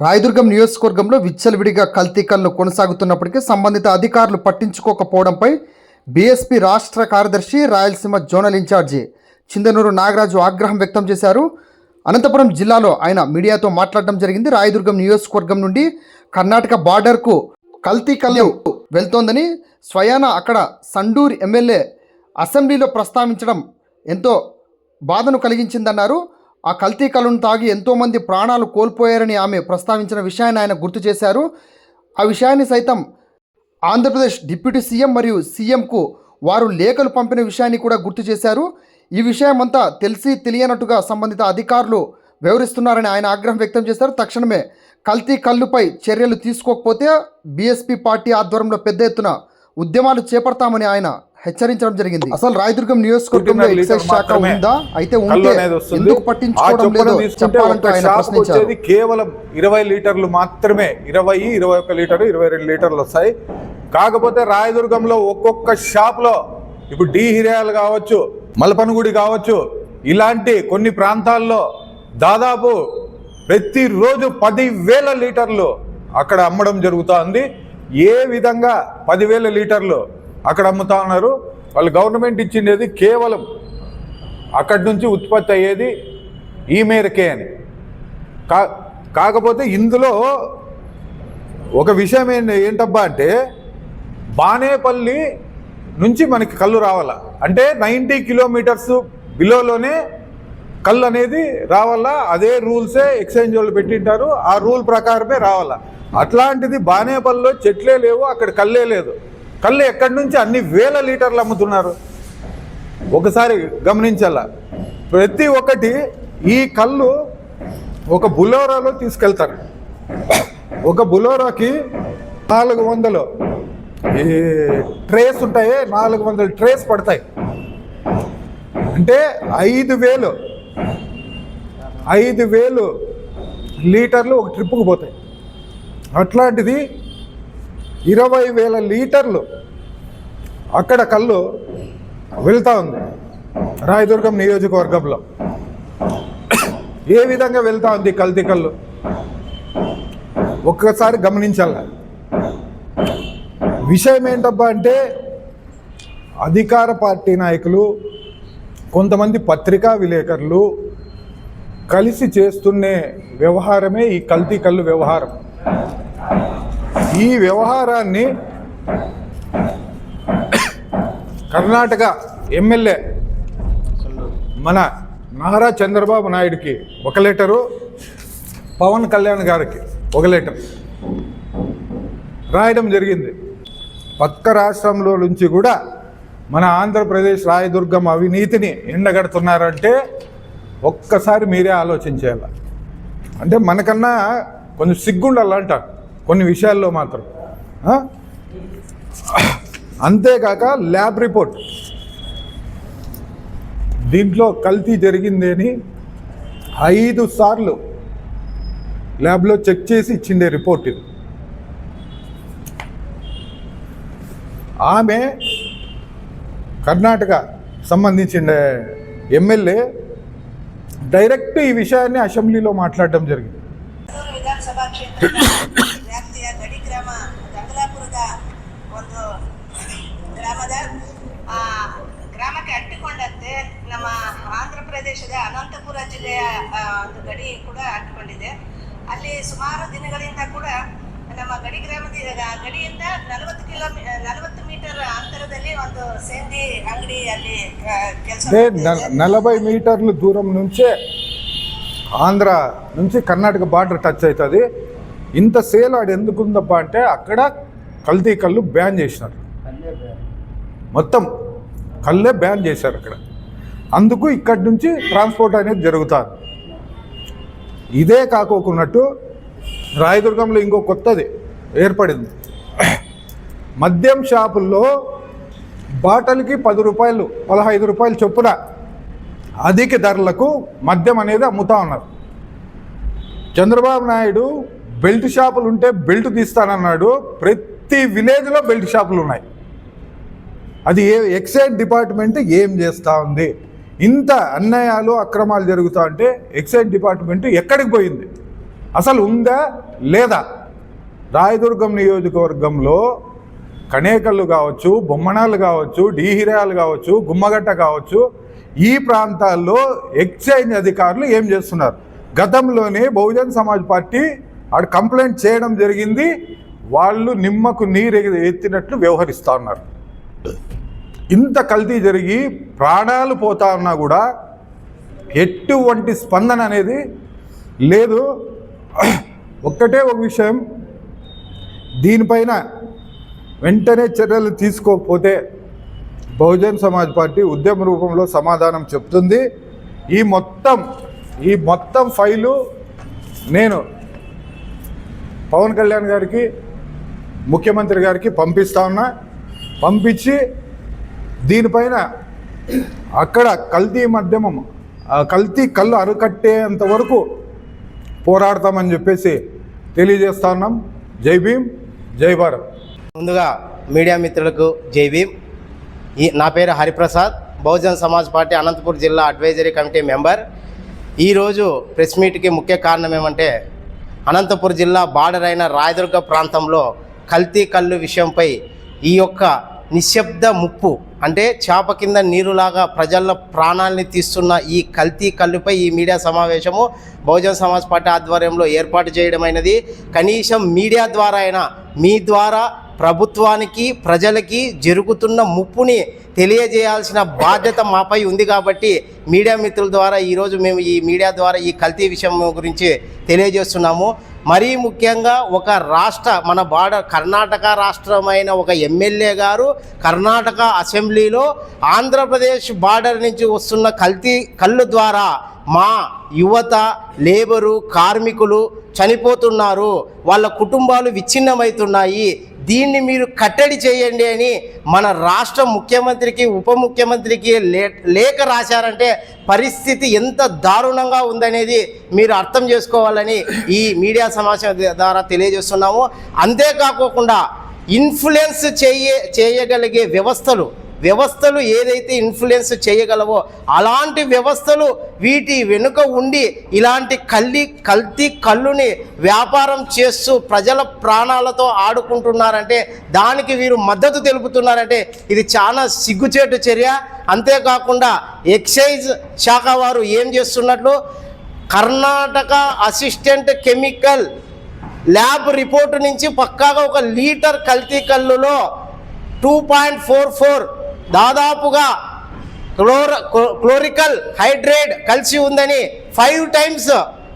రాయదుర్గం నియోజకవర్గంలో విచ్చలవిడిగా కల్తీ కళ్ళు కొనసాగుతున్నప్పటికీ సంబంధిత అధికారులు పట్టించుకోకపోవడంపై బీఎస్పీ రాష్ట్ర కార్యదర్శి రాయలసీమ జోనల్ ఇన్ఛార్జి చిందనూరు నాగరాజు ఆగ్రహం వ్యక్తం చేశారు. అనంతపురం జిల్లాలో ఆయన మీడియాతో మాట్లాడడం జరిగింది. రాయదుర్గం నియోజకవర్గం నుండి కర్ణాటక బార్డర్కు కల్తీ కళ్యం వెళ్తోందని స్వయాన అక్కడ సండూర్ ఎమ్మెల్యే అసెంబ్లీలో ప్రస్తావించడం ఎంతో బాధను కలిగించిందన్నారు. ఆ కల్తీ కళ్ళను తాగి ఎంతోమంది ప్రాణాలు కోల్పోయారని ఆమె ప్రస్తావించిన విషయాన్ని ఆయన గుర్తు చేశారు. ఆ విషయాన్ని సైతం ఆంధ్రప్రదేశ్ డిప్యూటీ సీఎం మరియు సీఎంకు వారు లేఖలు పంపిన విషయాన్ని కూడా గుర్తు చేశారు. ఈ విషయమంతా తెలిసి తెలియనట్టుగా సంబంధిత అధికారులు వివరిస్తున్నారని ఆయన ఆగ్రహం వ్యక్తం చేశారు. తక్షణమే కల్తీ కళ్ళుపై చర్యలు తీసుకోకపోతే బీఎస్పీ పార్టీ ఆధ్వర్యంలో పెద్ద ఎత్తున ఉద్యమాలు చేపడతామని ఆయన హెచ్చరించడం జరిగింది. అసలు రాయదుర్గం నియోజకవర్గంలో ఎక్సైజ్ శాఖ ఉందా? అయితే ఉంటే. ఎందుకు పట్టించుకోవడం లేదో? చెప్పాలంటూ ఆయన ప్రశ్నించారు. వచ్చేది కేవలం ఇరవై లీటర్లు మాత్రమే. ఇరవై ఇరవై ఒక్క లీటర్ ఇరవై రెండు లీటర్లు వస్తాయి. కాకపోతే రాయదుర్గంలో ఒక్కొక్క షాప్లో ఇప్పుడు డి హిరియాలు కావచ్చు మలపనగుడి కావచ్చు ఇలాంటి కొన్ని ప్రాంతాల్లో దాదాపు ప్రతిరోజు పదివేల లీటర్లు అక్కడ అమ్మడం జరుగుతోంది. ఏ విధంగా పదివేల లీటర్లు అక్కడ అమ్ముతా ఉన్నారు. వాళ్ళు గవర్నమెంట్ ఇచ్చిండేది కేవలం అక్కడి నుంచి ఉత్పత్తి అయ్యేది ఈ మేరకే అని. కా కాకపోతే ఇందులో ఒక విషయం ఏంటి ఏంటబ్బా అంటే బానేపల్లి నుంచి మనకి కళ్ళు రావాల? అంటే నైంటీ కిలోమీటర్స్ బిలోలోనే కళ్ళు అనేది రావాలా? అదే రూల్సే ఎక్స్చేంజ్ వాళ్ళు పెట్టింటారు. ఆ రూల్ ప్రకారమే రావాలా? అట్లాంటిది బానేపల్లిలో చెట్లే లేవు అక్కడ కళ్ళే లేదు. కళ్ళు ఎక్కడి నుంచి అన్ని వేల లీటర్లు అమ్ముతున్నారు? ఒకసారి గమనించాల? ప్రతి ఒక్కటి ఈ కళ్ళు ఒక బులోరాలో తీసుకెళ్తారు. ఒక బులోరాకి నాలుగు వందలు. ఈ ట్రేస్ ఉంటాయి నాలుగు వందల ట్రేస్ పడతాయి. అంటే ఐదు వేలు. ఐదు వేలు లీటర్లు ఒక ట్రిప్పుకు పోతాయి. అట్లాంటిది ఇరవై వేల లీటర్లు అక్కడ కళ్ళు వెళ్తా ఉంది. రాయదుర్గం నియోజకవర్గంలో. ఏ విధంగా వెళ్తా ఉంది కల్తీ కళ్ళు? ఒక్కసారి గమనించాల? విషయం ఏంటబ్బా అంటే అధికార పార్టీ నాయకులు కొంతమంది పత్రికా విలేకరులు కలిసి చేస్తున్నే వ్యవహారమే ఈ కల్తీ కళ్ళు వ్యవహారం. ఈ వ్యవహారాన్ని కర్ణాటక ఎమ్మెల్యే మన నారా చంద్రబాబు నాయుడికి ఒక లెటరు పవన్ కళ్యాణ్ గారికి ఒక లెటర్. రాయడం జరిగింది. పక్క రాష్ట్రంలో నుంచి కూడా మన ఆంధ్రప్రదేశ్ రాయదుర్గం అవినీతిని ఎండగడుతున్నారంటే ఒక్కసారి మీరే ఆలోచించేయాల. అంటే మనకన్నా కొంచెం సిగ్గుండాలంటారు. కొన్ని విషయాల్లో మాత్రం. అంతేకాక ల్యాబ్ రిపోర్ట్. దీంట్లో కల్తీ జరిగింది అని ఐదు సార్లు ల్యాబ్లో చెక్ చేసి ఇచ్చిండే రిపోర్ట్ ఇది. ఆమె కర్ణాటక సంబంధించిన ఎమ్మెల్యే డైరెక్ట్ ఈ విషయాన్ని అసెంబ్లీలో మాట్లాడడం జరిగింది. ನಮ್ಮ ಆಂಧ್ರ ಪ್ರದೇಶದ ಅನಂತಪುರ ಜಿಲ್ಲೆಯ ಆ, ಒಂದು ಗಡಿ ಕೂಡ ಅಂಟಿಕೊಂಡಿದೆ ಅಲ್ಲಿ ಸುಮಾರು ದಿನಗಳಿಂದ ಕೂಡ ನಮ್ಮ ಗಡಿ ಗ್ರಾಮದ ಗಡಿಯಿಂದ ನಲವತ್ತು ಕಿಲೋಮೀ ನಲವತ್ತು ಮೀಟರ್ ಅಂತರದಲ್ಲಿ ಒಂದು ಸೇಂದಿ ಅಂಗಡಿ ಅಲ್ಲಿ ಕೆಲಸ అంటే న- నలభై మీటర్లు దూరం నుంచే ఆంధ్ర నుంచి కర్ణాటక బార్డర్ టచ్ అవుతుంది ఇంత సేల్ ఆడు ఎందుకు ఉందబ్బా అంటే అక్కడ కల్తీ కళ్ళు బ్యాన్ చేసినారు మొత్తం కళ్ళే బ్యాన్ చేశారు అక్కడ అందుకు ఇక్కడి నుంచి ట్రాన్స్పోర్ట్ అనేది జరుగుతుంది ఇదే కాకోకున్నట్టు రాయదుర్గంలో ఇంకో కొత్తది ఏర్పడింది. మద్యం షాపుల్లో బాటల్కి పది రూపాయలు పదహైదు రూపాయలు చొప్పున అధిక ధరలకు మద్యం అనేది అమ్ముతా ఉన్నారు. చంద్రబాబు నాయుడు బెల్ట్ షాపులు ఉంటే బెల్ట్ తీస్తానన్నాడు. ప్రతి విలేజ్లో బెల్ట్ షాపులు ఉన్నాయి. అది ఏ ఎక్సైజ్ డిపార్ట్మెంట్ ఏం చేస్తూ ఉంది? ఇంత అన్యాయాలు అక్రమాలు జరుగుతా అంటే ఎక్సైజ్ డిపార్ట్మెంట్ ఎక్కడికి పోయింది? అసలు ఉందా లేదా? రాయదుర్గం నియోజకవర్గంలో కణేకళ్ళు కావచ్చు బొమ్మనాలు కావచ్చు డీహిరాలు కావచ్చు గుమ్మగట్ట కావచ్చు ఈ ప్రాంతాల్లో ఎక్సైజ్ అధికారులు ఏం చేస్తున్నారు? గతంలోనే బహుజన్ సమాజ్ పార్టీ ఆడ కంప్లైంట్ చేయడం జరిగింది. వాళ్ళు నిమ్మకు నీరు ఎత్తినట్లు వ్యవహరిస్తూ ఉన్నారు. ఇంత కల్తీ జరిగి ప్రాణాలు పోతా ఉన్నా కూడా ఎటువంటి స్పందన అనేది లేదు. ఒక్కటే ఒక విషయం దీనిపైన వెంటనే చర్యలు తీసుకోకపోతే బహుజన్ సమాజ్ పార్టీ ఉద్యమ రూపంలో సమాధానం చెప్తుంది. ఈ మొత్తం ఈ మొత్తం ఫైలు నేను పవన్ కళ్యాణ్ గారికి ముఖ్యమంత్రి గారికి పంపిస్తా ఉన్నా. పంపించి దీనిపైన అక్కడ కల్తీ మధ్యమం కల్తీ కళ్ళు అరకట్టేంత వరకు పోరాడతామని చెప్పేసి తెలియజేస్తా ఉన్నాం. జై భీమ్ జై భారత్. ముందుగా మీడియా మిత్రులకు జై భీమ్. ఈ నా పేరు హరిప్రసాద్ బహుజన్ సమాజ్ పార్టీ అనంతపూర్ జిల్లా అడ్వైజరీ కమిటీ మెంబర్. ఈరోజు ప్రెస్ మీట్కి ముఖ్య కారణం ఏమంటే అనంతపూర్ జిల్లా బార్డర్ అయిన రాయదుర్గ ప్రాంతంలో కల్తీ కళ్ళు విషయంపై ఈ యొక్క నిశ్శబ్ద ముప్పు అంటే చేప కింద నీరులాగా ప్రజల ప్రాణాలని తీస్తున్న ఈ కల్తీ కళ్ళుపై ఈ మీడియా సమావేశము బహుజన్ సమాజ్ పార్టీ ఆధ్వర్యంలో ఏర్పాటు చేయడమైనది. కనీసం మీడియా ద్వారా అయినా మీ ద్వారా ప్రభుత్వానికి ప్రజలకి జరుగుతున్న ముప్పుని తెలియజేయాల్సిన బాధ్యత మాపై ఉంది కాబట్టి మీడియా మిత్రుల ద్వారా ఈరోజు మేము ఈ మీడియా ద్వారా ఈ కల్తీ విషయం గురించి తెలియజేస్తున్నాము. మరీ ముఖ్యంగా ఒక రాష్ట్ర మన బార్డర్ కర్ణాటక రాష్ట్రమైన ఒక ఎమ్మెల్యే గారు కర్ణాటక అసెంబ్లీలో ఆంధ్రప్రదేశ్ బార్డర్ నుంచి వస్తున్న కల్తీ కళ్ళు ద్వారా మా యువత లేబరు కార్మికులు చనిపోతున్నారు. వాళ్ళ కుటుంబాలు విచ్ఛిన్నమవుతున్నాయి. దీన్ని మీరు కట్టడి చేయండి అని మన రాష్ట్ర ముఖ్యమంత్రికి ఉప ముఖ్యమంత్రికి లే లేఖ రాశారంటే పరిస్థితి ఎంత దారుణంగా ఉందనేది మీరు అర్థం చేసుకోవాలని ఈ మీడియా సమాచారం ద్వారా తెలియజేస్తున్నాము. అంతేకాకోకుండా ఇన్ఫ్లుయెన్స్ చేయ చేయగలిగే వ్యవస్థలు వ్యవస్థలు ఏదైతే ఇన్ఫ్లుయెన్స్ చేయగలవో అలాంటి వ్యవస్థలు వీటి వెనుక ఉండి ఇలాంటి కల్లి కల్తీ కళ్ళుని వ్యాపారం చేస్తూ ప్రజల ప్రాణాలతో ఆడుకుంటున్నారంటే దానికి వీరు మద్దతు తెలుపుతున్నారంటే ఇది చాలా సిగ్గుచేటు చర్య. అంతేకాకుండా ఎక్సైజ్ శాఖ వారు ఏం చేస్తున్నట్లు Karnataka assistant chemical lab report నుంచి పక్కాగా ఒక లీటర్ కల్తీ కల్లులో టూ పాయింట్ ఫోర్ ఫోర్ దాదాపుగా క్లోర క్లోరికల్ హైడ్రేట్ కలిసి ఉందని ఫైవ్ టైమ్స్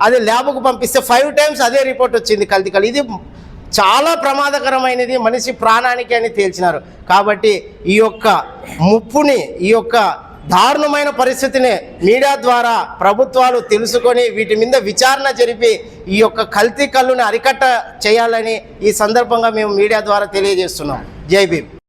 అది ల్యాబ్కు పంపిస్తే ఫైవ్ టైమ్స్ అదే రిపోర్ట్ వచ్చింది కల్తీ కల్ ఇది చాలా ప్రమాదకరమైనది మనిషి ప్రాణానికి అని తేల్చినారు. కాబట్టి ఈ యొక్క ముప్పుని ఈ యొక్క దారుణమైన పరిస్థితిని మీడియా ద్వారా ప్రభుత్వాలు తెలుసుకొని వీటి మీద విచారణ జరిపి ఈ యొక్క కల్తీ కళ్ళుని అరికట్ట చేయాలని ఈ సందర్భంగా మేము మీడియా ద్వారా తెలియజేస్తున్నాం. జై భీమ్.